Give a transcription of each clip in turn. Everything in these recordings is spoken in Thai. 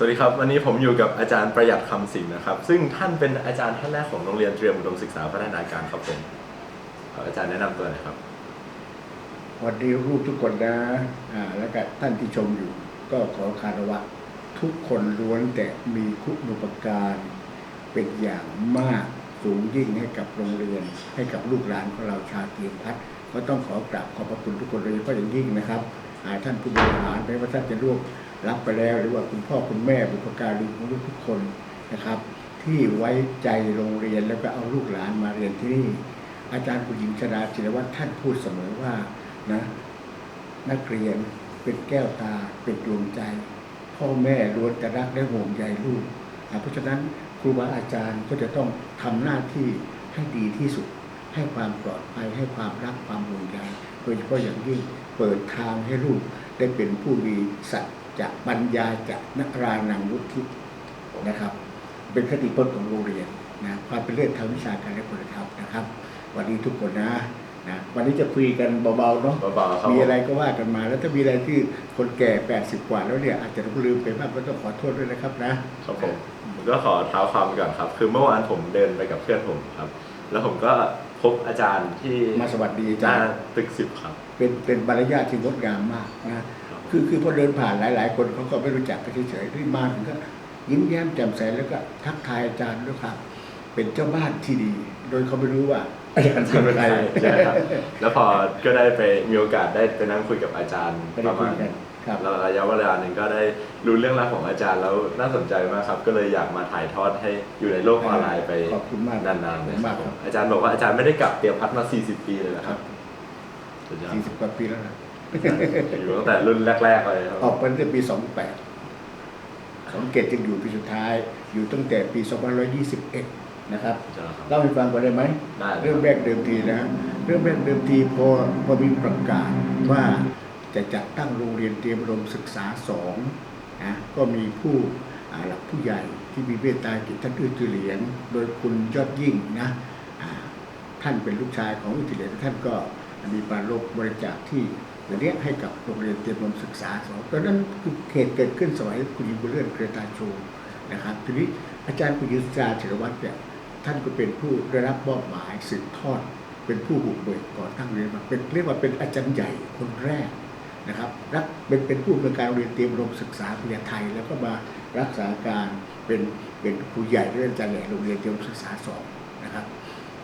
สวัสดีครับ วันนี้ผมอยู่กับอาจารย์ประหยัดคำสิงนะครับ ซึ่งท่านเป็นอาจารย์ท่านแรกของโรงเรียนเตรียมอุดมศึกษาพัฒนาการครับผมขออาจารย์แนะนำตัวหน่อยครับสวัสดีลูกทุกคนนะอ่าแล้วก็ท่านที่ชมอยู่ ก็ขอคารวะ ทุกคนล้วนแต่มีคุณูปการเป็นอย่างมากสูงยิ่งให้กับโรงเรียน ให้กับลูกหลานของเราชาวเตียมพัฒน์ก็ต้องขอกราบขอบพระคุณทุกคนโดยเฉพาะอย่างยิ่งนะครับอ่าท่านผู้บริหารไม่ว่าท่านจะร่วม รับไปแล้วหรือว่าคุณพ่อคุณแม่บุพการีของลูกทุกคนนะครับ ที่ไว้ใจโรงเรียนแล้วก็เอาลูกหลานมาเรียนที่นี่ อาจารย์คุณหญิงชดาจิรวัตรท่านพูดเสมอว่านะนักเรียนเป็นแก้วตาเป็นดวงใจ พ่อแม่ล้วนจะรักและห่วงใยลูกเพราะฉะนั้นครูบาอาจารย์ก็จะต้องทำหน้าที่ให้ดีที่สุด ให้ความปลอดภัยให้ความรักความห่วงใยโดยเฉพาะอย่างยิ่งเปิดทางให้ลูกได้เป็นผู้มีสัจ จะปัญญาจะนรานังวุฒินะครับ เป็นคติพจน์ของโรงเรียนนะความเป็นเลิศทางวิชาการและคุณธรรมนะครับ วันนี้ทุกคนนะนะวันนี้จะคุยกันเบาๆเนาะเบาๆครับมีอะไรก็ว่ากันมา แล้วถ้ามีอะไรที่คนแก่ 80 กว่าแล้วเนี่ยอาจจะลืมไปบ้างก็ต้องขอโทษด้วยนะครับนะครับผมผมก็ขอเท้าความก่อนครับ คือเมื่อวานผมเดินไปกับเพื่อนผมครับ แล้วผมก็พบอาจารย์ที่มาสวัสดีอาหจาน้ารย์ตึกสิบครับ เป็นเป็นบรรยาทที่งดงามมากนะ คือคือพอเดินผ่านหลาย ๆ คนเขาก็ไม่รู้จักกันเฉยๆที่มาถึงก็ยิ้มแย้มแจ่มใสแล้วก็ทักทายอาจารย์ด้วยครับ เป็นเจ้าบ้านที่ดี โดยเขาไม่รู้ว่าอาจารย์เป็นใครใช่ครับแล้วพอก็ได้ไปมีโอกาสได้ไปนั่งคุยกับอาจารย์ไม่ปได้ระคุมายณกันครับแล้วระยะเวลาหนึ่งก็ได้รู้เรื่องราวของอาจารย์แล้วน่าสนใจมากครับ ก็เลยอยากมาถ่ายทอดให้อยู่ในโลกออนไลน์ไปขอบคุณมากนานๆเลยขอบคุณมากครับอาจารย์บอกว่าอาจารย์ไม่ได้กลับเตรียมพัฒน์มา 40 ปีเลยนะครับสุดยอดสี่สิบกว่าปีแล้วนะ อยู่ตั้งแต่รุ่นแรกๆเลยครับออกไปตั้งแต่ปี28ของเกตจึงอยู่ปีสุดท้าย อยู่ตั้งแต่ปี2521นะครับสุดยอดครับเล่าให้ฟังก่อนได้ไหมได้เลยเรื่องแรกเดิมทีนะเรื่องแรกเดิมทีพอพอมีประกาศว่าจะจัดตั้งโรงเรียนเตรียมอุดมศึกษาสองนะก็มีผู้อ่าหลักผู้ใหญ่ที่มีเมตตาจิตท่านอื้อตือเหรียญโดยคุณยอดยิ่งนะอ่าท่านเป็นลูกชายของอื้อตือเหรียญท่านก็มีปรารภบริจาคที่ เหล่านี้ให้กับโรงเรียนเตรียมอุดมศึกษาสองตอนนั้นคือเหตุเกิดขึ้นสมัยคุณยิงบุญเลื่อนเครือตาโชนะครับทีนี้อาจารย์คุณยุทธาเฉลวัฒน์เนี่ยท่านก็เป็นผู้ได้รับมอบหมายสืบทอด เป็นผู้บุกเบิกก่อตั้งเรียนมาเป็นเรียกว่าเป็นอาจารย์ใหญ่คนแรกนะครับรักเป็นเป็นผู้อำนวยการโรงเรียนเตรียมอุดมศึกษาพญาไทย แล้วก็มารักษาการเป็นเป็นครูใหญ่เรื่องจารย์ใหญ่โรงเรียนเตรียมศึกษาสองนะครับ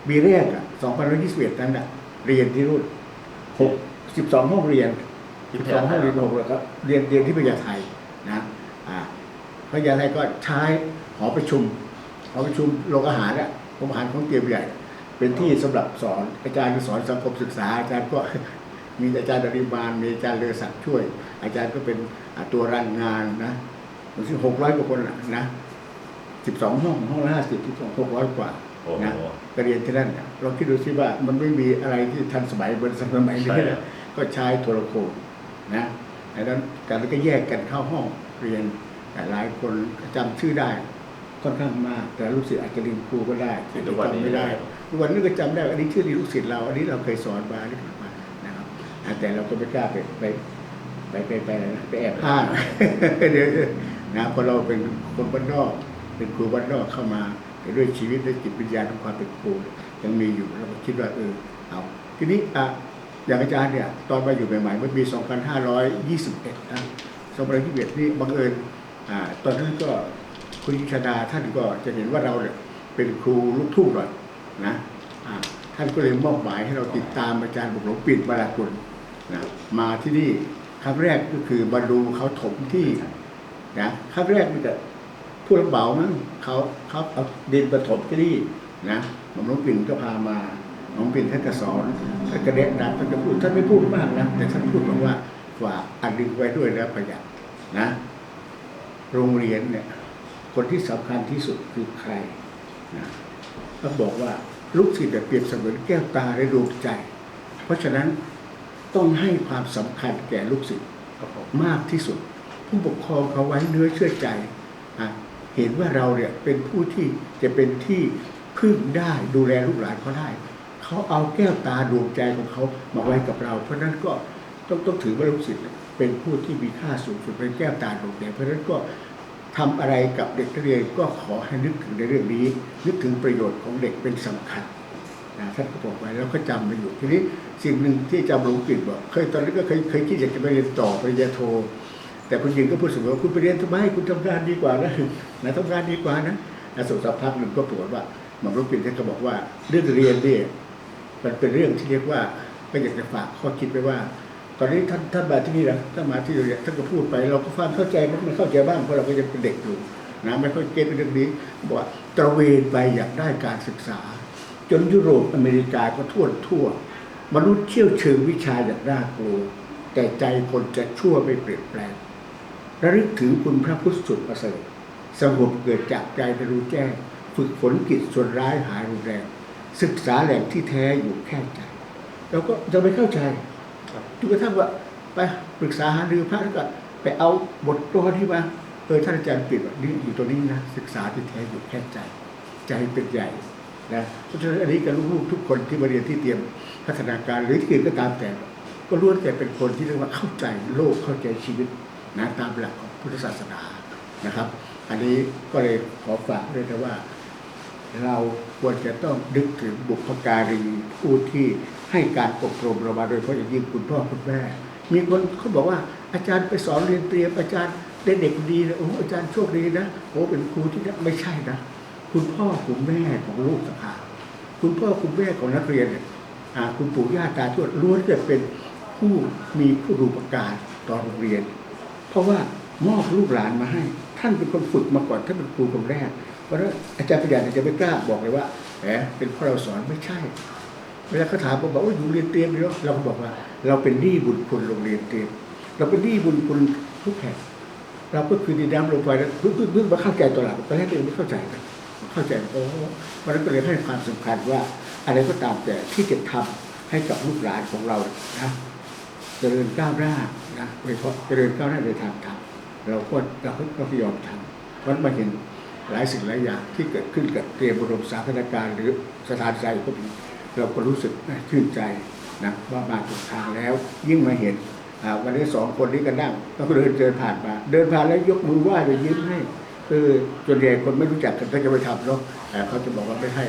ปีแรกอะ2521นั้นอะเรียนที่รุ่นหก 6 12ห้องเรียนที่12ห้องเรียนหกเลยครับเรียนเรียนที่พญาไทนะอ่าพญาไทก็ใช้หอประชุมหอประชุมโรงอาหารเนี่ยโรงอาหารของเตรียมใหญ่ เป็นที่สำหรับสอนอาจารย์สอนสังคมศึกษาอาจารย์ก็มีอาจารย์ดริบาลมีอาจารย์เลอศักดิ์ช่วย อาจารย์ก็เป็นอ่าตัวรันงานนะถึงหกร้อยกว่าคนน่ะนะสิบสองห้องห้องละห้าสิบสิบสองหกร้อยกว่าโอ้โหนะก็เรียนที่นั่นน่ะเราคิดดูสิว่ามันไม่มีอะไรที่ทันสมัยเหมือนสมัยนี้ใช่ครันะบ ก็ใช้โทรโขงนะดังนั้นการก็แยกกันเข้าห้องเรียนแต่หลายคนจำชื่อได้ค่อนข้างมาก แต่ลูกศิษย์อาจจะลืมครูก็ได้จำไม่ได้วันนี้ก็จำได้อันนี้ชื่อดีลูกศิษย์เรา อันนี้เราเคยสอนมาอันนี้มานะครับแต่เราก็ไม่กล้าไปไปไปไปไปอะไรนะไปแอบอ้างเดี๋ยวนะเพราะเราเป็นคนบ้านนอก เป็นครูบ้านนอกเข้ามาด้วยชีวิตด้วยจิตวิญญาณของความเป็นครูยังมีอยู่เราก็คิดว่าเออเอาทีนี้อะ อย่างอาจารย์เนี่ยตอนมาอยู่ใหม่ๆเมื่อปี 2521 นะ2521 นี่บังเอิญอ่าตอนนั้นก็คุณยิชดาท่านก็จะเห็นว่าเราเนี่ยเป็นครูลูกทุ่งหน่อยนะอ่าท่านก็เลยมอบหมายให้เราติดตามอาจารย์บุกหลวงปิ่นมาลากุลนะมาที่นี่ครั้งแรกก็คือมาดูเขาถมที่นะครั้งแรกมันจะผู้รับเหมามั้งเขาเขาเอาดินมาถมที่นี่นะหลวงหลวงปิ่นก็พามา หลวงปิ่นท่านก็สอนท่านก็แนะนำท่านก็พูดท่านไม่พูดมากนะแต่ท่านพูดบอกว่าฝากอันดึงไว้ด้วยนะประหยัดนะ โรงเรียนเนี่ย คนที่สำคัญที่สุดคือใครนะต้องบอกว่าลูกศิษย์เนี่ยเปรียบเสมือนแก้วตาและดวงใจ เพราะฉะนั้นต้องให้ความสำคัญแก่ลูกศิษย์มากที่สุด ผู้ปกครองเขาไว้เนื้อเชื่อใจอเห็นว่าเราเนี่ยเป็นผู้ที่จะเป็นที่พึ่งได้ดูแลลูกหลานเขาได้ เขาเอาแก้วตาดวงใจของเขามาไว้กับเรา เพราะนั้นก็ต้องต้องถือว่าลูกศิษย์เป็นผู้ที่มีค่าสูงสุดเป็นแก้วตาดวงใจเพราะนั้นก็ทำอะไรกับเด็กนักเรียนก็ขอให้นึกถึงในเรื่องนี้ นึกถึงประโยชน์ของเด็กเป็นสำคัญนะท่านก็บอกไว้แล้วก็จำไปอยู่ทีนี้สิ่งหนึ่งที่จำหลวงปิ่นบอกเคยตอนนี้นก็เคยเคยคิดอยากจะไปเรียนต่อปริญญาโท แต่คุณยิงก็พูดเสมอว่าคุณไปเรียนทำไมคุณทำงานดีกว่านะนะทำงานดีกว่านะแล้วสุดสักพักหนึ่งก็ปรากฏว่าหมอหลวงปิ่นท่านก็บอกว่าเรื่องเรียนเนี่ย มันเป็นเรื่องที่เรียกว่าก็อยากจะฝากข้อคิดไว้ว่า ตอนนี้ท่านท่านมาที่นี่นะท่านมาที่เราเนี่ท่านก็พูดไป เราก็ฟังเข้าใจมันไม่เข้าใจบ้างเพราะเราก็ยังเป็นเด็กอยู่นะไม่ค่อยเก็ตเรื่องนี้บอกว่าตระเวนไปอยากได้การศึกษา จนยุโรปอเมริกาก็ทั่วทั่ว มนุษย์เชี่ยวเชิงวิชาอย่างน่ากลัวแต่ใจคนจะชั่วไม่เปลี่ยนแปลงระลึกถึงคุณพระพุทธสุดประเสริฐสงบเกิดจากใจรู้แจ้ง ฝึกฝนกิจส่วนร้ายหายรุนแรง ศึกษาแหล่งที่แท้อยู่แค่ใจเราก็จะไม่เข้าใจจนกระทั่งว่าไปปรึกษาหารือพระแล้วก็ไปเอาบทกลอนที่มาเออท่านอาจารย์ปิดว่านี่อยู่ตรงนี้นะศึกษาที่แท้อยู่แค่ใจ ใจเป็นใหญ่นะเพราะฉะนั้นอันนี้กับลูกๆทุกคนที่มาเรียนที่เตรียมพัฒนาการหรือที่อื่นก็ตามแต่ ก็ล้วนแต่เป็นคนที่เรียกว่าเข้าใจโลกเข้าใจชีวิตนะตามหลักของพุทธศาสนานะครับ อันนี้ก็เลยขอฝากด้วยนะว่า เราควรจะต้องนึกถึงบุพการีผู้ที่ให้การอบรมเรามาโดยเฉพาะอย่างยิ่งคุณพ่อคุณแม่ มีคนเขาบอกว่าอาจารย์ไปสอนเรียนเตรียมอาจารย์ได้เด็กดีนะโอ้อาจารย์โชคดีนะโอ้เป็นครูที่ไม่ใช่นะคุณพ่อคุณแม่ของลูกสภาคุณพ่อคุณแม่ของนักเรียนเนี่ยอ่าคุณปู่ย่าตาทวดล้วนจะเป็นผู้มีผู้รูปการตอนโรงเรียน เพราะว่ามอบลูกหลานมาให้ ท่านเป็นคนฝึกมาก่อนท่านเป็นครูคนแรก เพราะฉะนั้นอาจารย์ประหยัดอาจจะไม่กล้าบอกเลยว่าแหมเป็นเพราะเราสอนไม่ใช่ เวลาเขาถามผมบอกว่าอยู่เรียนเตรียมเนาะเราก็บอกว่า เราเป็นหนี้บุญคุณโรงเรียนเตรียม เราเป็นหนี้บุญคุณทุกแห่งเราก็คือดินน้ำลงไปแล้วเพิ่งเพิ่งเพิ่งมาเข้าใจตัวหลังตอนแรกตัวเองไม่เข้าใจนะเข้าใจโอ้เพราะฉะนั้นก็เลยให้ความสำคัญว่า อะไรก็ตามแต่ที่จะทำให้กับลูกหลานของเรานะเจริญก้าวหน้านะโดยเฉพาะเจริญก้าวหน้าในทางธรรมเราก็เราก็พยายามทำเพราะมาเห็น หลายสิ่งหลายอย่างที่เกิดขึ้นกับเตรียมบรมสาธารณการหรือสถานใจก็มีเราก็รู้สึกชื่นใจนะว่ามาถูกทางแล้ว ยิ่งมาเห็นวันนี้สองคนนี้ก็นั่งแล้วก็เดินเดินผ่านมา เดินผ่านแล้วยกมือไหว้ไปยิ้มให้คือส่วนใหญ่คนไม่รู้จักกันก็จะไปทำเนาะเขาจะบอกว่าไม่ให้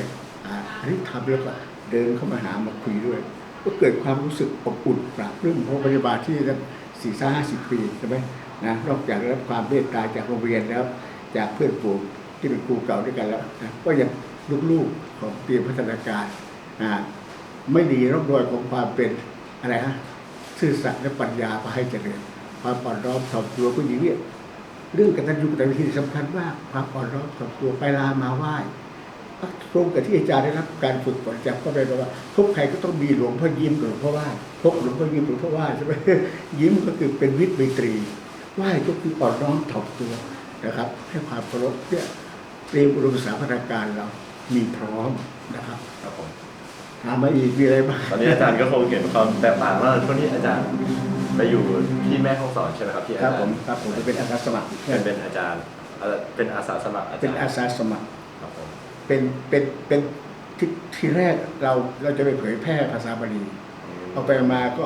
อันนี้ทำแล้วก็เดินเข้ามาหามาคุยด้วย ก็เกิดความรู้สึกอบอุ่นปราบรื่มเพราะปฏิบัติที่ตั้งสี่สห้าสิบปีใช่ไหมนะนอกจากได้รับความเมตตาจากโรงเรียนแล้ว จากเพื่อนฝูง ที่เป็นครูเก่าด้วยกันแล้วนะก็ยังลูกๆของเตรียมพัฒนาการอ่าไม่ดีร่องรอยของความเป็นอะไรฮะซื่อสัตย์และปัญญาพาให้เจริญความอ่อนน้อมถ่อมตัวผู้หญิงเนี่ยเรื่องกตัญญูกตเวทีสำคัญมากความอ่อนน้อมถ่อมตัวไปลามาไหว้ตรงกับที่อาจารย์ได้รับการฝึกฝนจากพ่อแม่บอกว่าพบใครก็ต้องมีหลวงพ่อยิ้มหลวงพ่อไหว้พบหลวงพ่อยิ้มหลวงพ่อไหว้ใช่ไหมยิ้มก็คือเป็นวิทย์ไมตรีไหว้ก็คืออ่อนน้อมถ่อมตัวนะครับ ให้ความเคารพเนี่ย เตรียมอุดมสถาพนาการเรา มีพร้อมนะครับครับผมถามมาอีกมีอะไรบ้างตอนนี้อาจารย์ก็คงเห็นความแตกต่างว่าช่วงนี้อาจารย์ไปอยู่ที่แม่ห้องสอนใช่ไหมครับที่อาครับจารผมย์ครับผมจะเป็นอาสาสมัครเป็นเป็นอาจารย์เอ่อเป็นอาสาสมัครอาจารย์เป็นอาสาสมัคร ครับผมเป็นเป็นเป็นที่ที่แรกเราเราจะไปเผยแพร่ภาษาบาลีอืมเอาไปมาก็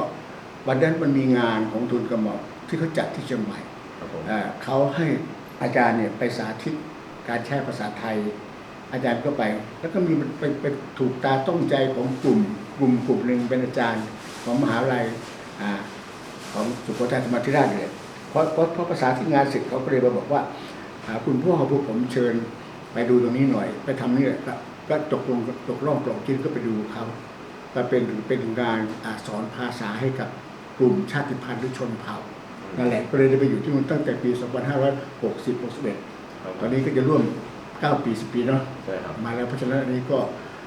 วันนั้นมันมีงานของทุนกระหม่อมที่เขาจัดที่เชียงใหม่ ครับผม อ่าเขาให้อาจารย์เนี่ยไปสาธิต การใช้ภาษาไทย อาจารย์ก็ไป แล้วก็มีมันไปไปถูกตาต้องใจของกลุ่ม กลุ่มกลุ่มหนึ่งเป็นอาจารย์ของมหาวิทยาลัยอ่าของสุโขทัยธรรมาธิราชเนี่ยเพราะเพราะเพราะภาษาที่งานเสร็จเขาก็เลยมาบอกว่าคุณพ่อพวกผมเชิญไปดูตรงนี้หน่อย ไปทำนี่แหละก็ตกลงตกล่องปลองกินก็ไปดูเขาก็เป็นเป็นงานอสอนภาษาให้กับกลุ่มชาติพันธุ์หรือชนเผ่านั่นแหละก็เลยได้ไปอยู่ที่นู่นตั้งแต่ปี 2560 61 ตอนนี้ก็จะร่วม 9 ปี 10 ปีเนาะใช่ครับ มาแล้วเพราะฉะนั้นอันนี้ก็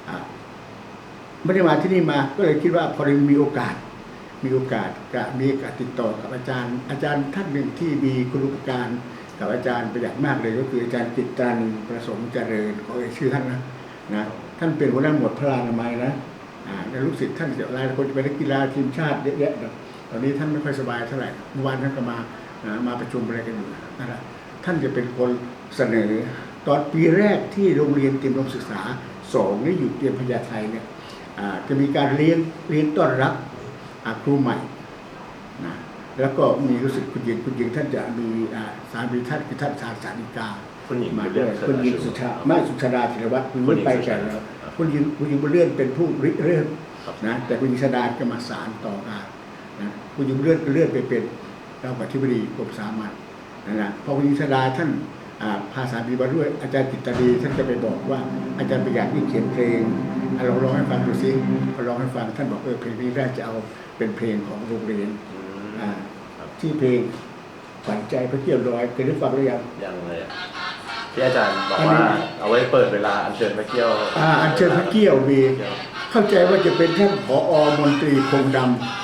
อ่าไม่ได้มาที่นี่มาก็เลยคิดว่าพอได้มีโอกาส มีโอกาสก็มีโอกาสติดต่อกับอาจารย์ อาจารย์ท่านหนึ่งที่มีคุณูปการกับอาจารย์ประหยัดมากเลยก็คืออาจารย์จิตตรานีประสงค์เจริญขอเอ่ยชื่อท่านนะนะท่านเป็นหัวหน้าหมวดพระรานามัยนะอ่าในลูกศิษย์ท่านจะหลายคนจะเป็นนักกีฬาทีมชาติเยอะแยะเนอะตอนนี้ท่านไม่ค่อยสบายเท่าไหร่เมื่อวานท่านก็มาอ่ามาประชุมอะไรกันอยู่นั่นแหละท่านจะเป็นคน เสนอ ตอนปีแรกที่โรงเรียนเตรียมอุดมศึกษาสองนี่อยู่เตรียมพญาไทเนี่ยอ่าจะมีการเลี้ยงเลี้ยงต้อนรับอ่าครูใหม่นะแล้วก็มีรู้สึกคุณหญิงคุณหญิงท่านจะมีอ่าสามีท่านคือท่านสารสาริกาคุณหญิงมาบุญด้เรื่วอยงคุณหญิงสุชาไม่สุชาดาธีรวัตรคุณไม่ไปกันแล้วคุณหญิงคุณหญิงบุญเลื่อนเป็นผู้ริเริ่มครับนะแต่คุณหญิงชาดาก็มาสารต่องานนะคุณหญิงบุญเลื่อนก็เลื่อนไปเป็นรองอธิบดีกรมสามัญนะนะพอคุณหญิงชาดาท่าน อ่าพาสามีมาด้วยอาจารย์กิตตดีท่านก็ไปบอกว่าอาจารย์ประหยัดนี่เขียนเพลงอะลองร้องให้ฟังดูสิพอร้องให้ฟังท่านบอกเออเพลงนี้น่าจะเอาเป็นเพลงของโรงเรียนอืมอ่าครับที่เพลงขวัญใจพระเที่ยวลอยเคยได้ฟังหรือยังยังเลยอะที่อาจารย์บอกอันนี้ว่าเอาไว้เปิดเวลาอัญเชิญพระเกี้ยวอ่าอันเชิญพระเกี้ยวมีเกี้ยวเข้าใจว่าจะเป็นท่านผอมนตรีคงด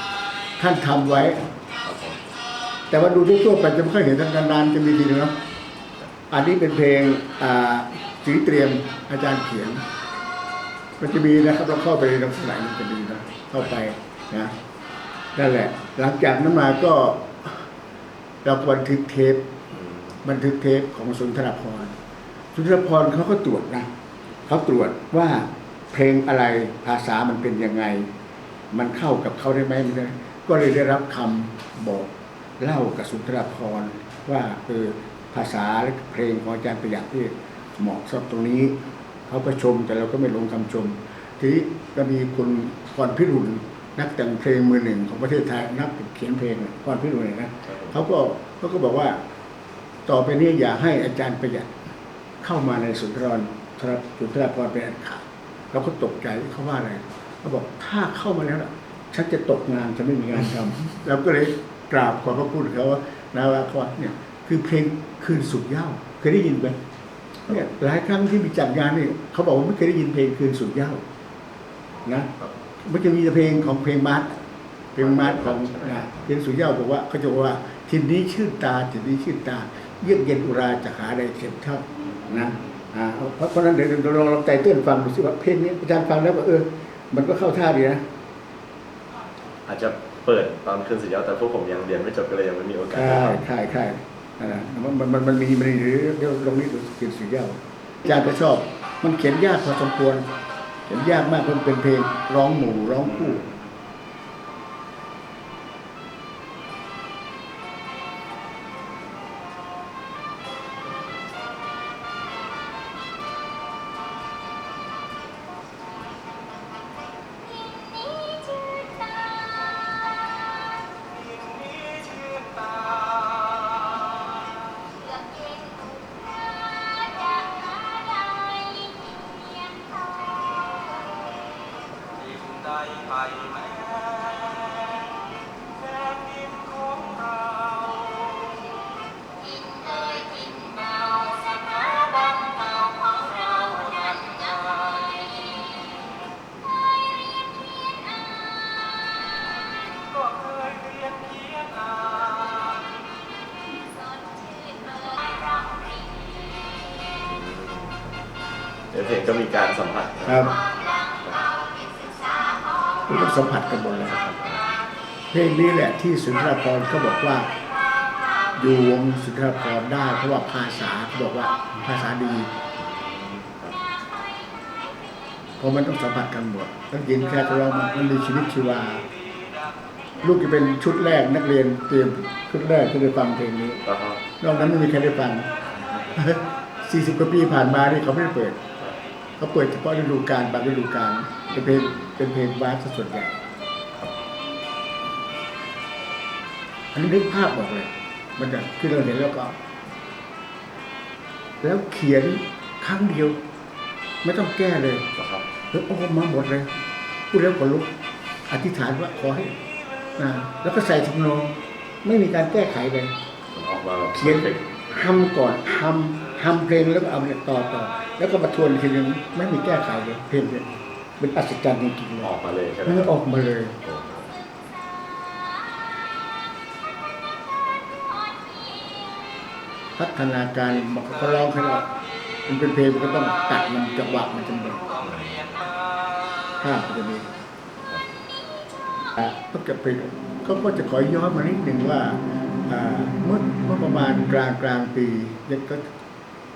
ำท่านทำไว้ครับผมแต่ว่าดูทั่วๆไปจะไม่ค่อยเห็นท่านนานๆจะมีทีนึงเนาะ อันนี้เป็นเพลงสีเตรียมอาจารย์เขียน มันจะมีนะครับเราเข้าไปในหนังสือไหนมันจะมีนะเข้าไปนะนั่นแหละ หลังจากนั้นมาก็เราก็บันทึกเทปบันทึกเทปของสุนทรภรสุนทรภรเขาก็ตรวจนะเขาตรวจว่าเพลงอะไรภาษามันเป็นยังไง มันเข้ากับเขาได้ไหมก็เลยได้รับคำบอกเล่ากับสุนทรภรว่าเออ ภาษาและเพลงของอาจารย์ประหยัดที่เหมาะสำหรับตรงนี้เขาก็ชมแต่เราก็ไม่ลงคำชม ทีนี้ก็มีคุณพรพิรุณนักแต่งเพลงมือหนึ่งของประเทศไทยนักเขียนเพลงพรพิรุณเนี่ยนะครับผมเขาก็เขาก็บอกว่าต่อไปนี้อย่าให้อาจารย์ประหยัดเข้ามาในสุนทรทรสุนทรภรณ์เป็นอันขาดเราก็ตกใจเขาว่าอะไรเขาบอกถ้าเข้ามาแล้วล่ะฉันจะตกงานจะไม่มีงานทำเราก็เลยกราบขอบพระคุณเขาว่านะว่าเพราะเนี่ย คือเพลงคืนสุดเหย้าเคยได้ยินไหมเนี่ยหลายครั้งที่มีจัดงานนี่เขาบอกว่าไม่เคยได้ยินเพลงคืนสุดเหย้านะครับมันจะมีแต่เพลงของเพลงมาร์ทเพลงมาร์ทของนะเพลงสุริยาบอกว่าเขาจะบอกว่าทินนี้ชื่นตาทินนี้ชื่นตา เยือกเย็นอุราจะหาใดเทียบเท่านะอ่าเพราะเพราะฉะนั้นเดี๋ยวเราลองลองใจเต้นฟังดูสิว่าเพลงนี้อาจารย์ฟังแล้วก็เออ มันก็เข้าท่าดีนะอาจจะเปิดตอนคืนสุดยอดแต่พวกผมยังเรียนไม่จบก็เลยยังไม่มีโอกาสใช่ใช่ใช่ นั่นแหละมันมันมันมันมีมันมีเดี๋ยวลองนี้ดูเขียนสุริยาอาจารย์ก็ชอบ มันเขียนยากพอสมควรเขียนยากมากเพราะมันเป็นเพลงร้องหมู่ร้องคู่ เราก็เคยเรียนเขียนอ่านเดี๋ยวเพลงก็มีการสัมผัสครับ สัมผัสกันหมดเลยครับเพลงนี้แหละที่สุนทรภรณ์เขาบอกว่า อยู่วงสุนทรภรณ์ได้เพราะว่าภาษาเขาบอกว่าภาษาดีเพราะมันต้องสัมผัสกันหมดต้องยินแค่ร้องมันมีชีวิตชีวา ลูกจะเป็นชุดแรกนักเรียนเตรียมชุดแรกที่ได้ฟังเพลงนี้แล้วก็นอกนั้นไม่มีใครได้ฟัง 40 กว่าปีผ่านมานี่เขาไม่ได้เปิด เขาเปิดเฉพาะฤดูกาลบางฤดูกาล เป็นเพลงเป็นเพลงบาสซะส่วนใหญ่อันนี้นึกภาพออกเลย มันจะที่เราเห็นแล้วก็ แล้วเขียนครั้งเดียว ไม่ต้องแก้เลยนะครับแล้วโอ้มาหมดเลยพูดแล้วขนลุกอธิษฐานว่าขอให้นะแล้วก็ใส่ทำนองไม่มีการแก้ไขเลยมันออกมาแบบเขียนทำก่อนทำทำเพลงแล้วก็เอาเนี่ยต่อต่อ แล้วก็มาทวนอีกทีนึงไม่มีแก้ไขเลยเพลงเนี่ย เป็นอัศจรรย์จริงๆเลอยอกมาเลยใช่ไหมมันครับออกมาเลยโอ้พัฒนาการบอกเขาร้องให้เรามันเป็นเพลงมันก็ต้องตัดมันจังหวะมันจะเป็นภาพมันจะมีอะก็จะไปเขาก็จะขอย้อนมานิดหนึ่งว่าอ่าเมื่อเมื่อประมาณกลางกลางปีเนี่ยก็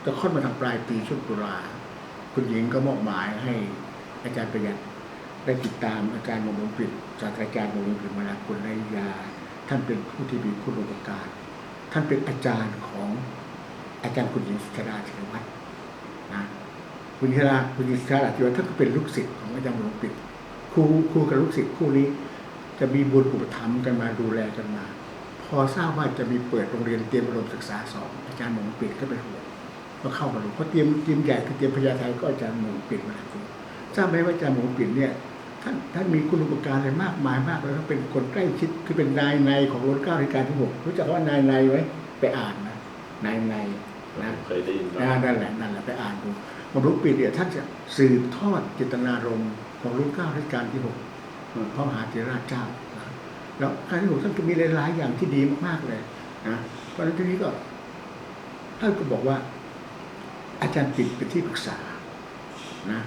จะค่อนมาทางปลายปีช่วงตุลาคุณหญิงก็มอบหมายให้ อาจารย์ประหยัดได้ติดตามอาจารย์มงคลปิดศาสตราจารย์มงคลปิดมาลาคุณนายา ท่านเป็นผู้ที่มีคุณอุปการ ท่านเป็นอาจารย์ของอาจารย์คุณหญิงสุชาดาชินวัตรนะคุณหญิงสุชาดาคุณหญิงสุชาดาชินวัตรท่านก็เป็นลูกศิษย์ของอาจารย์หลวงปิดครูครูกับลูกศิษย์คู่นี้ จะมีบุญอุปถัมภ์กันมาดูแลกันมา พอทราบว่าจะมีเปิดโรงเรียนเตรียมอุดมศึกษาสองอาจารย์หมงปิดก็เป็นห่วงก็เข้ามาดูเพราะเตรียมเตรียมใหญ่คือเตรียมพญาไทก็อาจารย์หมงปิดมาดู ทราบไหมว่าอาจารย์หมงปิดเนี่ยท่านท่านมีคุณอุปการอะไรมากมายมากแล้วก็เป็นคนใกล้ชิดคือเป็นนายในของรัชกาลที่เก้าที่หกรู้จักว่านายในไหมไปอ่านนะนายในนะเคยได้ยินอ่าบ้างนั่นแหละนั่นแหละไปอ่านดูมรุปีเนี่ยท่านจะสืบทอดเจตนารมณ์ของรุ่นเก้ารัชกาลที่หกเอ่อพระมหาเถรราชเจ้านะแล้วการที่หกท่านก็มีหลายๆอย่างที่ดีมากๆเลยนะเพราะฉะนั้นทีนี้ก็ท่านก็บอกว่า อาจารย์ปิดเป็นที่ปรึกษานะ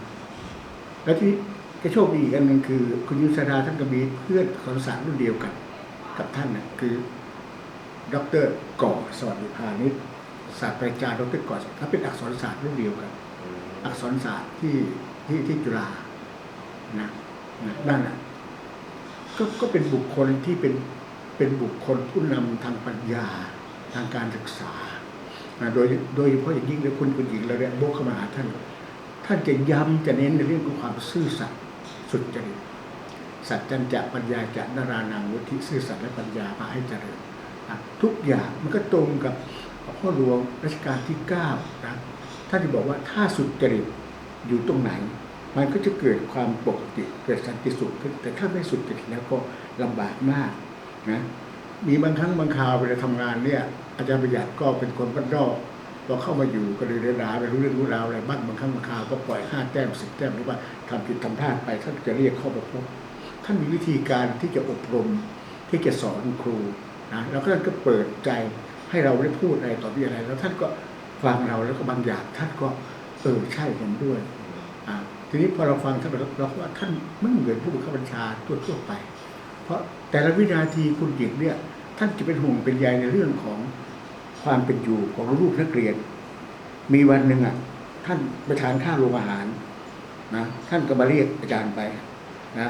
แล้วที่ก็โชคดีอีกอันหนึ่งคือ คุณยุทธดาท่านก็มีเพื่อนของศาสตร์รุ่นเดียวกัน กับท่านนะคือดรก่อสวัสดิพานิชศาสตราจารย์ดรก่อถ้าเป็นอักษรศาสตร์รุ่นเดียวกันอืมอักษรศาสตร์ที่ที่ที่จุฬานะนะนั่นน่ะก็ก็เป็นบุคคลที่เป็นเป็นบุคคลผู้นำทางปัญญาทางการศึกษานะโดยโดยเฉพาะอย่างยิ่งเลยคุณคุณหญิงเราเนี่ยโบกเข้ามาหาท่าน ท่านจะย้ำจะเน้นในเรื่องของความซื่อสัตย์สุดจริตสัจจัญจะปัญญาจะนารานังวุฒิซื่อสัตย์และปัญญามาให้เจริญนะทุกอย่างมันก็ตรงกับพ่อหลวงรัชกาลที่เก้านะท่านที่บอกว่าถ้าสุดจริตอยู่ตรงไหน มันก็จะเกิดความปกติเกิดสันติสุขขึ้นแต่ถ้าไม่สุดจริตแล้วก็ลำบากมากนะมีบางครั้งบางคราวเวลาทำงานเนี่ยอาจารย์ประหยัดก็เป็นคนบ้านนอก พอเข้ามาอยู่ก็เลยเรียนราไปรู้เรื่องรู้ราวอะไรบ้างบางครั้งบางคราวก็ปล่อยห้าแต้มสิบแต้มหรือว่าทำผิดทำพลาดไปท่านจะเรียกเข้ามาพบท่านมีวิธีการที่จะอบรมที่จะสอนครูนะแล้วท่านก็เปิดใจให้เราได้พูดอะไรต่อมีอะไร แล้วท่านก็ฟังเราแล้วก็บางอย่างท่านก็เออใช่เห็นด้วยอ่าทีนี้พอเราฟังท่านเราเราก็ว่าท่านไม่เหมือนผู้บังคับบัญชาทั่วๆไป เพราะแต่ละวินาทีคุณหญิงเนี่ยท่านจะเป็นห่วงเป็นใยในเรื่องของ ความเป็นอยู่ของลูกนักเรียน มีวันหนึ่งอะ ท่านไปทานข้าวโรงอาหารนะท่านก็มาเรียกอาจารย์ไปนะ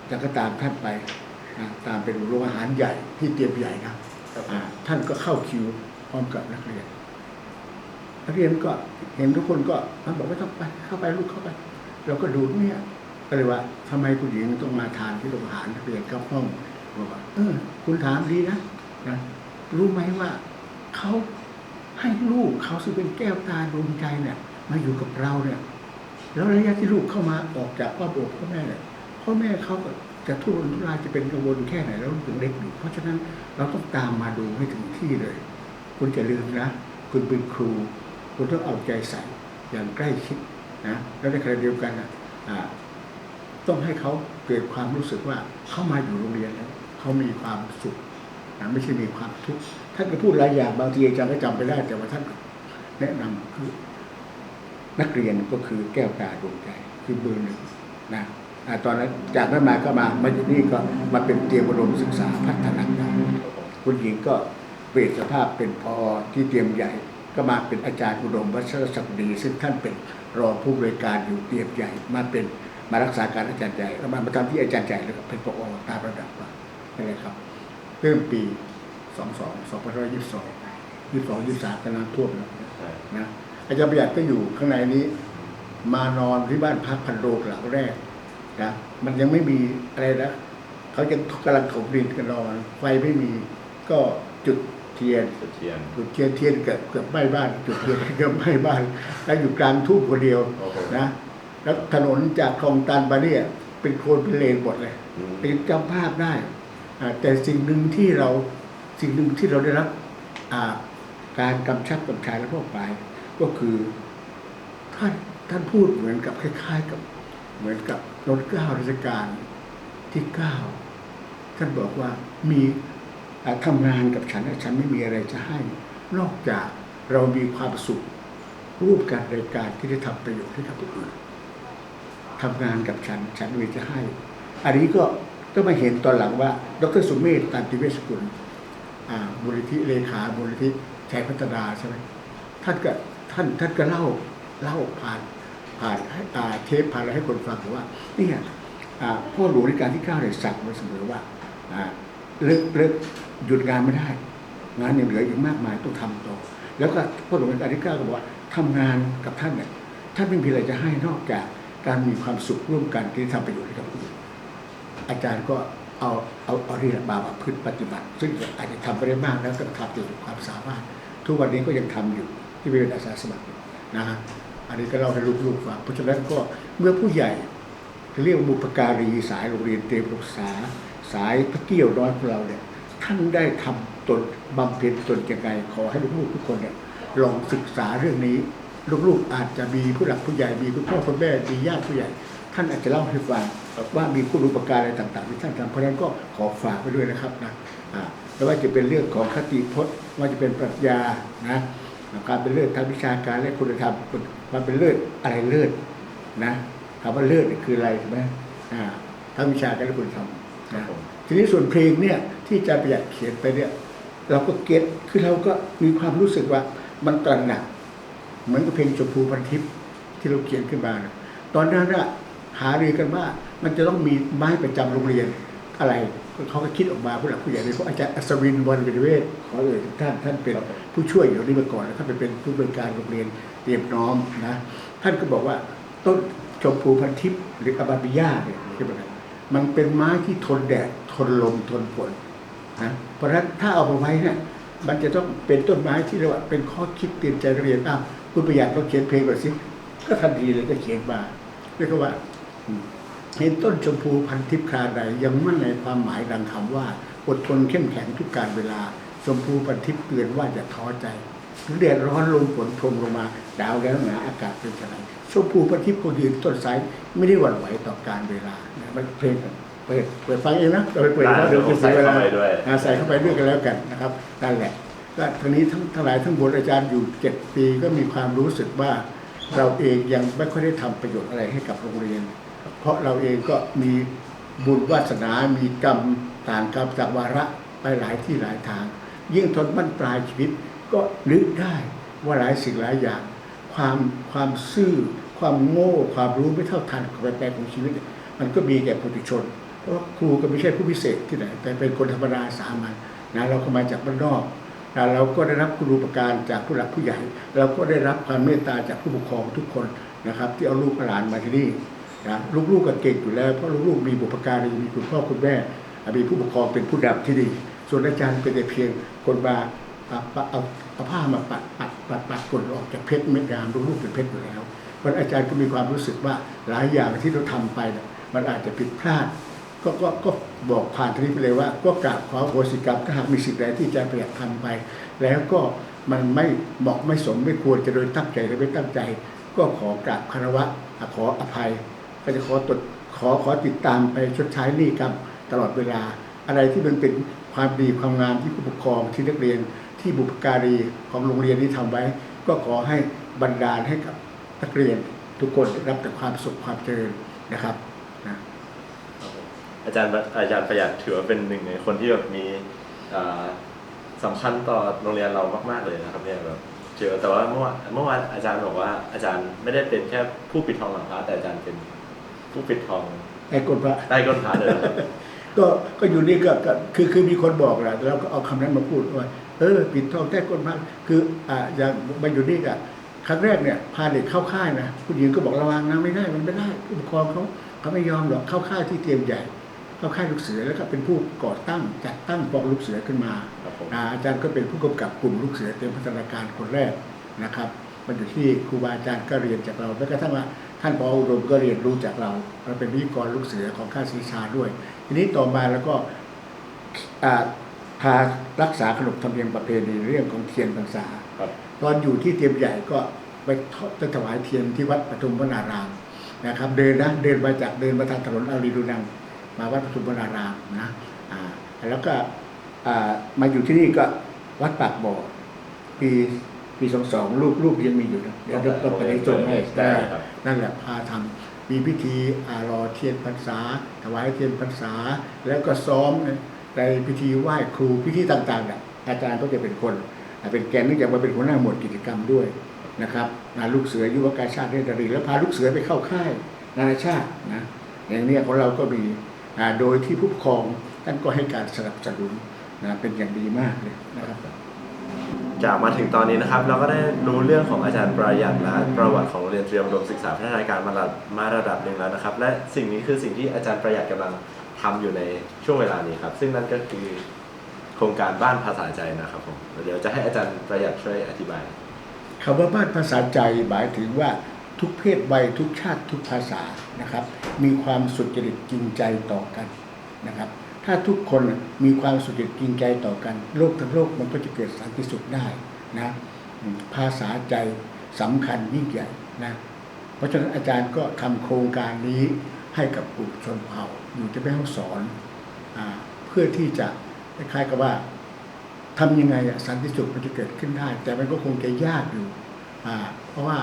อาจารย์ก็ตามท่านไปนะตามเป็นโรงอาหารใหญ่ที่เตรียมใหญ่นะท่านก็เข้าคิวพร้อมกับนักเรียน นักเรียนก็เห็นทุกคนก็มันบอกว่าต้องไปเข้าไปลูกเข้าไป เราก็ดูเนี่ยก็เลยว่าทำไมคุณหญิงต้องมาทานที่โรงอาหารนักเรียนเข้าห้องบอกว่าเออ คุณถามดีนะนะรู้ไหมว่า เขาให้ลูกเขาซึ่งเป็นแก้วตาดวงใจเนี่ย มาอยู่กับเราเนี่ย แล้วระยะที่ลูกเข้ามาออกจากอ้อมอกพ่อแม่เนี่ยพ่อแม่เขาก็จะทุรนทุรายจะเป็นกังวลแค่ไหนแล้วลูกยังเล็กอยู่เพราะฉะนั้นเราต้องตามมาดูให้ถึงที่เลย คุณจะลืมนะ คุณเป็นครู คุณต้องเอาใจใส่อย่างใกล้ชิดนะแล้วในขณะเดียวกันนะอ่าต้องให้เขาเกิดความรู้สึกว่าเขามาอยู่โรงเรียนแล้วเขามีความสุข นะไม่ใช่มีความทุกข์ท่านก็พูดหลายอย่างบางทีอาจารย์ก็จำไปได้แต่ว่าท่านแนะนำคือนักเรียนก็คือแก้วตาดวงใจคือเบอร์หนึ่งนะตอนนั้นจากนั้นมาก็มามาอยู่นี่ก็มาเป็นเตรียมอุดมศึกษาพัฒนาการคุณหญิงก็เปลี่ยนสภาพเป็นพอที่เตรียมใหญ่ก็มาเป็นอาจารย์อุดมวัชรศักดี ซึ่งท่านเป็นรองผู้บริการอยู่เตรียมใหญ่มาเป็นมารักษาการอาจารย์ใหญ่แล้วมาทำที่อาจารย์ใหญ่แล้วก็เป็นปอตามระดับว่าอะไรครับ เริ่มปี22 2522 22 23ก็น้ำท่วมแล้วใช่นะอาจารย์ประหยัดก็อยู่ข้างในนี้ มานอนที่บ้านพักพันโรงหลังแรกนะมันยังไม่มีอะไรนะเขายังกำลังถมดินกันนอน ไฟไม่มีก็จุดเทียนจุดเทียนจุดเทียนเทียนเกือบเกือบไหม้บ้าน จุดเทียนเกือบไหม้บ้าน แล้วอยู่กลางทุ่งคนเดียวโอ้โหนะแล้วถนนจากคลองตันมาเนี่ยเป็นโคลนเป็นเลนหมดเลยอืมเป็นจำภาพได้อ่า แต่สิ่งหนึ่งที่เราสิ่งหนึ่งที่เราได้รับการกำชับกำชายและพวกไปก็คือท่านท่านพูดเหมือนกับคล้ายๆกับเหมือนกับรถเก้าราชการที่เก้าท่านบอกว่ามีอ่าทำงานกับฉันฉันไม่มีอะไรจะให้ นอกจากเรามีความสุขรูปการรายการที่ได้ทำประโยชน์ให้กับผู้อื่นทำงานกับฉันฉันมีจะให้ อันนี้ก็ ก็มาเห็นตอนหลังว่า ดรสุเมธตันติเวชกุลอ่ามูลนิธิเลขามูลนิธิชัยพัฒนาใช่ไหมท่านก็ท่านท่านก็เล่าเล่าผ่านผ่านให้อ่าเทปผ่านอะไรให้คนฟังว่าเนี่ยพ่อหลวงในการที่เก้าเนี่ยสั่งมาเสมอว่าเลิกเลิกหยุดงานไม่ได้ งานยังเหลืออีกมากมายต้องทำต่อ แล้วก็พระหลวงรัชกาลที่เก้าก็บอกว่าทำงานกับท่านเนี่ยท่านไม่มีอะไรจะให้นอกจากการมีความสุขร่วมกันที่ทำประโยชน์ให้กับผู้อื่น อาจารย์ก็เอาเอาเอาเรียนมาประพฤติปฏิบัติ ซึ่งอาจจะทำไปได้มากแล้วก็ทำเต็มความสามารถ ทุกวันนี้ก็ยังทำอยู่ที่เป็นอาสาสมัครนะฮะอันนี้ก็เล่าให้ลูกๆฟังเพราะฉะนั้นก็เมื่อผู้ใหญ่เรียกบุปการีสายโรงเรียนเตรียมศึกษา สายพระเกี่ยวน้อยของเราเนี่ยท่านได้ทำตนบำเพ็ญตนยังไงขอให้ลูกๆทุกคนเนี่ยลองศึกษาเรื่องนี้ ลูกๆอาจจะมีผู้หลักผู้ใหญ่มีคุณพ่อคุณแม่มีญาติผู้ใหญ่ ท่านอาจจะเล่าให้ฟัง ว่ามีคุณอุปการอะไรต่างๆที่ท่านทำเพราะฉะนั้นก็ขอฝากไปด้วยนะครับนะอ่าไม่ว่าจะเป็นเรื่องของคติพจน์ ว่าจะเป็นปรัชญานะการเป็นเลิศทางวิชาการและคุณธรรมมันเป็นเลิศอะไรเลิศนะคำว่าเลิศเนี่ยคืออะไรใช่ไหมอ่าทั้งวิชาการและคุณธรรมครับนะผมทีนี้ส่วนเพลงเนี่ยที่อาจารย์ประหยัดเขียนไปเนี่ยเราก็เก็ตคือเราก็มีความรู้สึกว่ามันตระหนัก เหมือนกับเพลงชมพูพันทิพย์ที่เราเขียนขึ้นมานะตอนนั้นอะหารือกันว่า มันจะต้องมีไม้ประจำโรงเรียนอะไรเขาก็คิดออกมาผู้หลักผู้ใหญ่เลยเพราะอาจารย์อัศวินวรรณวิเวศขอเอ่ยถึงท่านท่านเป็นผู้ช่วยอยู่นี่มาก่อนแล้วท่านไปเป็นผู้บริการโรงเรียนเตรียมน้อมนะท่านก็บอกว่าต้นชมพูพันทิพย์หรืออาบาบิยาเนี่ยใช่ไหมครับมันเป็นไม้ที่ทนแดดทนลมทนฝนนะเพราะฉะนั้นถ้าเอามาไว้เนี่ยมันจะต้องเป็นต้นไม้ที่เรียกว่าเป็นข้อคิดเตือนใจนักเรียนอ้าวคุณประหยัดเราเขียนเพลงก่อนสิก็ทันทีเลยก็เขียนมาเรียกว่าอืม เห็นต้นชมพูพันทิพย์คราใดยังมั่นในความหมายดังคำว่าอดทนเข้มแข็งทุกการเวลา ชมพูพันทิพย์เตือนว่าอย่าท้อใจแดดร้อนลมฝนพรมลงมาดาวแล้วหนาอากาศเป็นไงชมพูประทิพย์ก็ยืนต้นไทรไม่ได้หวั่นไหวต่อการเวลานะมันเพลงเปิดเปิดฟังเองนะเราไปเปิดได้เดี๋ยวจะเสียเวลาใส่เข้าไปด้วยอ่าใส่เข้าไปด้วยกันแล้วกันนะครับนั่นแหละก็ทั้งนี้ทั้งทั้งหลายทั้งบนอาจารย์อยู่เจ็ดปีก็มีความรู้สึกว่า เราเองยังไม่ค่อยได้ทำประโยชน์อะไรให้กับโรงเรียน เพราะเราเองก็มีบุญวาสนา มีกรรมต่างกรรมจากวาระไปหลายที่หลายทาง ยิ่งทนบั้นปลายชีวิตก็นึกได้ว่าหลายสิ่งหลายอย่าง ความความซื่อ ความโง่ ความรู้ไม่เท่าทันของแปลของชีวิต มันก็มีแก่ปุถุชน เพราะครูก็ไม่ใช่ผู้พิเศษที่ไหน แต่เป็นคนธรรมดาสามัญนะเราก็มาจากบ้านนอกนะเราก็ได้รับคุณูปการจากผู้หลักผู้ใหญ่ เราก็ได้รับความเมตตาจากผู้ปกครองทุกคนนะครับ ที่เอาลูกหลานมาที่นี่ นะลูกๆก็เก่งอยู่แล้วเพราะลูกๆมีบุปการีมีคุณพ่อคุณแม่ มีผู้ปกครองเป็นผู้นำที่ดี ส่วนอาจารย์เป็นแต่เพียงคนมาเอาเอาผ้ามาปัดปัดปัดปัดกดออกจากเพชรเม็ดงามลูกๆเป็นเพชรอยู่แล้วเพราะอาจารย์ก็มีความรู้สึกว่าหลายอย่างที่เราทำไปมันอาจจะผิดพลาดก็ก็ก็บอกผ่านทีนี้ไปเลยว่า ก็กราบขอโหสิกรรมถ้าหากมีสิ่งใดที่อาจารย์ประหยัดทำไป แล้วก็มันไม่เหมาะไม่สมไม่ควรจะโดยตั้งใจหรือไม่ตั้งใจ ก็ขอกราบคารวะขออภัย ก็จะขอตดขอขอติดตามไปชดใช้หนี้กรรมตลอดเวลา อะไรที่มันเป็นความดีความงามที่ผู้ปกครองที่นักเรียนที่บุปการีของโรงเรียนนี้ทำไว้ ก็ขอให้บรรดาลให้กับนักเรียนทุกคนได้รับแต่ความสุขความเจริญนะครับนะอาจารย์อาจารย์ประหยัดถือว่าเป็นหนึ่งในคนที่แบบมีอ่าสำคัญต่อโรงเรียนเรามาก ๆเลยนะครับเนี่ยแบบเจอแต่ว่าเมื่อวานเมื่อวานอาจารย์บอกว่าอาจารย์ไม่ได้เป็นแค่ผู้ปิดทองหลังพระแต่อาจารย์เป็น ผู้ปิดทองไอ้กฎพระใต้ก้นพระเลยนะครับ ก็ก็อยู่นี่ก็ก็คือคือมีคนบอกแหละแล้วก็เอาคำนั้นมาพูดว่าเออปิดทองใต้ก้นพระคืออ่าอย่างมาอยู่นี่ก็ครั้งแรกเนี่ยพาเด็กเข้าค่ายนะผู้หญิงก็บอกระวังนะไม่ได้มันไม่ได้ผู้ปกครองเขาเขาไม่ยอมหรอกเข้าค่ายที่เตรียมใหญ่ เข้าค่ายลูกเสือแล้วก็เป็นผู้ก่อตั้งจัดตั้งกองลูกเสือขึ้นมาครับผม อ่าอาจารย์ก็เป็นผู้กำกับกลุ่มลูกเสือเตรียมพัฒนาการคนแรกนะครับมันอยู่ที่ครูบาอาจารย์ก็เรียนจากเราแม้กระทั่งว่า ท่านปออุดมก็เรียนรู้จากเราเราเป็นวิทยากรลูกเสือของข้าศรีชาด้วย ทีนี้ต่อมาแล้วก็อ่าพารักษาขนบธรรมเนียมประเพณีเรื่องของเทียนพรรษาครับตอนอยู่ที่เตรียมใหญ่ก็ไปทอดจะถวายเทียนที่วัดปฐุมวนารามนะครับ เดินนะเดินมาจากเดินมาทางถนนอารีดูนัง มาวัดปฐุมวนารามนะอ่าแล้วก็อ่ามาอยู่ที่นี่ก็วัดปากบ่อปี ปีสองสองรูปรูปยังมีอยู่นะเดี๋ยวเราไปในส่งให้ได้ครับนั่นแหละพาทำมีพิธีอารอเทียนพรรษา ถวายเทียนพรรษา แล้วก็ซ้อมในพิธีไหว้ครูพิธีต่างๆเนี่ยอาจารย์ก็จะเป็นคนเป็นแกนเนื่องจากว่าเป็นหัวหน้าหมวดกิจกรรมด้วยนะครับงานลูกเสือยุวกาชาติเนตรรีแล้วพาลูกเสือไปเข้าค่ายนานาชาตินะอย่างเนี้ยของเราก็มีอ่าโดยที่ผู้ปกครองท่านก็ให้การสนับสนุนนะเป็นอย่างดีมากเลยนะครับ จากมาถึงตอนนี้นะครับ เราก็ได้รู้เรื่องของอาจารย์ประหยัดและประวัติของโรงเรียนเตรียมอุดมศึกษาพัฒนาการมาระดับมาระดับหนึ่งแล้วนะครับ และสิ่งนี้คือสิ่งที่อาจารย์ประหยัดกำลังทำอยู่ในช่วงเวลานี้ครับ ซึ่งนั่นก็คือโครงการบ้านภาษาใจนะครับผมเดี๋ยวจะให้อาจารย์ประหยัดช่วยอธิบายคำว่าบ้านภาษาใจหมายถึงว่าทุกเพศวัยทุกชาติทุกภาษานะครับ มีความสุจริตจริงใจต่อกันนะครับ ถ้าทุกคนมีความสุจริตจริงใจต่อกัน โลกทั้งโลกมันก็จะเกิดสันติสุขได้นะภาษาใจสำคัญยิ่งใหญ่นะเพราะฉะนั้นอาจารย์ก็ทำโครงการนี้ให้กับกลุ่มชนเผ่าอยู่ที่แม่ห้องสอนอเพื่อที่จะคล้ายๆกับว่าทำยังไงสันติสุขมันจะเกิดขึ้นได้ แต่มันก็คงจะยากอยู่เพราะว่า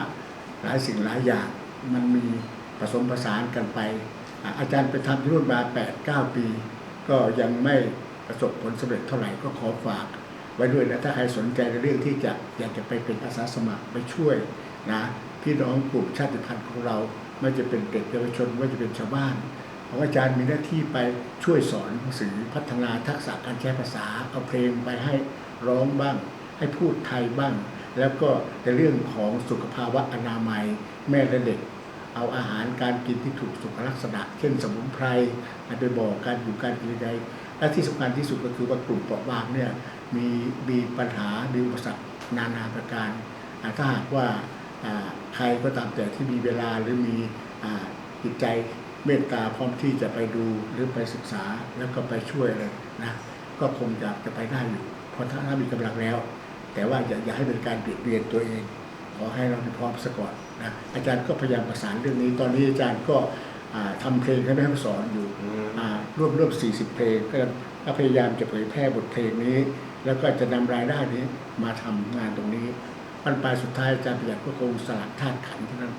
หลายสิ่งหลายอย่างมันมีผสมผสานกันไป อาอาจารย์ไปทำที่รุ่นมา8 9 ปี ก็ยังไม่ประสบผลสำเร็จเท่าไหร่ก็ขอฝากไว้ด้วยนะถ้าใครสนใจในเรื่องที่จะอยากจะไปเป็นอาสาสมัครไปช่วยนะพี่น้องกลุ่มชาติพันธุ์ของเราไม่ว่าจะเป็นเด็กเยาวชนไม่ว่าจะเป็นชาวบ้านของอาจารย์มีหน้าที่ไปช่วยสอนหนังสือพัฒนาทักษะการใช้ภาษาเอาเพลงไปให้ร้องบ้าง ให้พูดไทยบ้าง แล้วก็ในเรื่องของสุขภาวะอนามัยแม่และเด็ก เอาอาหารการกินที่ถูกสุขลักษณะ เช่นสมุนไพรไปบอกการอยู่การกินใดและที่สำคัญที่สุดก็คือว่ากลุ่มเปราะบางเนี่ยมีมีปัญหามีอุปสรรคนานาประการ ถ้าหากว่าใครก็ตามแต่ที่มีเวลาหรือมีอจิตใจเมตตาพร้อมที่จะไปดูหรือไปศึกษาแล้วก็ไปช่วยเลยนะก็คงจะจะไปได้อยู่ เพราะถ้ามีกำลังแล้ว แต่ว่าอย่าอย่าให้เป็นการเบียดเบียนตัวเอง ขอให้เราพร้อมซะก่อน นะอาจารย์ก็พยายามประสานเรื่องนี้ ตอนนี้อาจารย์ก็อ่าทำเพลงให้แม่ห้องสอนอยู่อืมอ่าร่วมร่วม40เพลงก็ก็พยายามจะเผยแพร่บทเพลงนี้ แล้วก็จะนำรายได้นี้มาทำงานตรงนี้ปันปลายสุดท้ายอาจารย์ประหยัดก็คงสลัดธาตุขันธ์เท่านั้น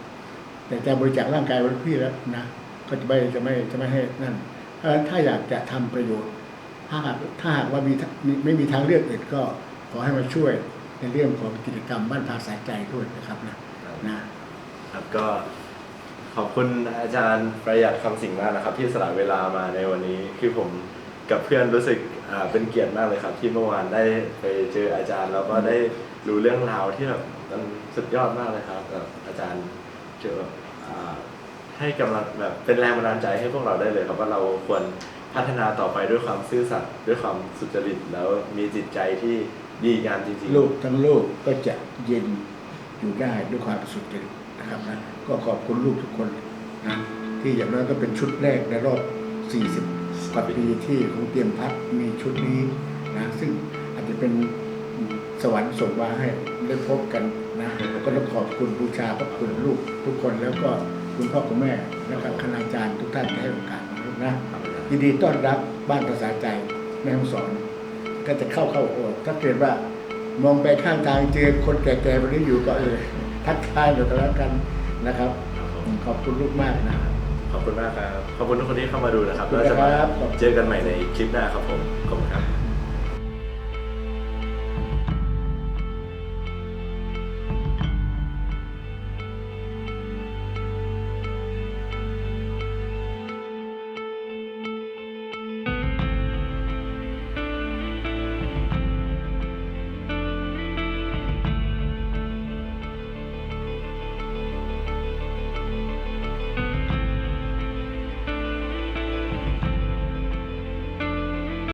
แต่จะบริจาคร่างกายไว้พี่แล้วนะก็จะไม่จะไม่จะไม่ให้นั่นเพราะฉะนั้นถ้าอยากจะทำประโยชน์ ถ้าหากถ้าหากว่ามีมีไม่มีทางเลือกอื่นก็ขอให้มาช่วยในเรื่องของกิจกรรมบ้านภาษาใจด้วยนะครับนะนะ ครับก็ขอบคุณอาจารย์ประหยัดคำสิ่งมากนะครับ ที่สละเวลามาในวันนี้คือผมกับเพื่อนรู้สึกเป็นเกียรติมากเลยครับ ที่เมื่อวานได้ไปเจออาจารย์แล้วก็ได้รู้เรื่องราวที่แบบมันสุดยอดมากเลยครับแบบอาจารย์เจอให้กำลังแบบเป็นแรงบันดาลใจให้พวกเราได้เลยครับว่าเราควรพัฒนาต่อไปด้วยความซื่อสัตย์ด้วยความสุจริตแล้วมีจิตใจที่ดีงามจริงๆ ลูกทั้งโลกก็จะเย็นอยู่ได้ด้วยความสุจริต นะครับนะก็ขอบคุณลูกทุกคนนะที่อย่างน้อยก็เป็นชุดแรกในรอบ 40กว่าปีที่ของเตรียมพัฒน์มีชุดนี้นะซึ่งอาจจะเป็นสวรรค์ส่งมาให้ได้พบกันนะก็ต้องขอบคุณบูชาพระคุณลูกทุกคนแล้วก็คุณพ่อคุณแม่และกับคณาจารย์ทุกท่านที่ให้โอกาสนะลูกนะยินดีต้อนรับบ้านภาษาใจแม่ห้องสอนก็จะเข้าเข้าออกถ้าเกิดว่ามองไปข้างทางเจอคนแก่ๆวันนี้อยู่ก็เออ ทักทายหน่อยก็แล้วกันนะครับ ครับผมขอบคุณลูกมากนะ ขอบคุณมากครับ ขอบคุณทุกคนที่เข้ามาดูนะครับขอบคุณแล้วจะมาครับเจอกันใหม่ในคลิปหน้าครับผมขอบคุณครับ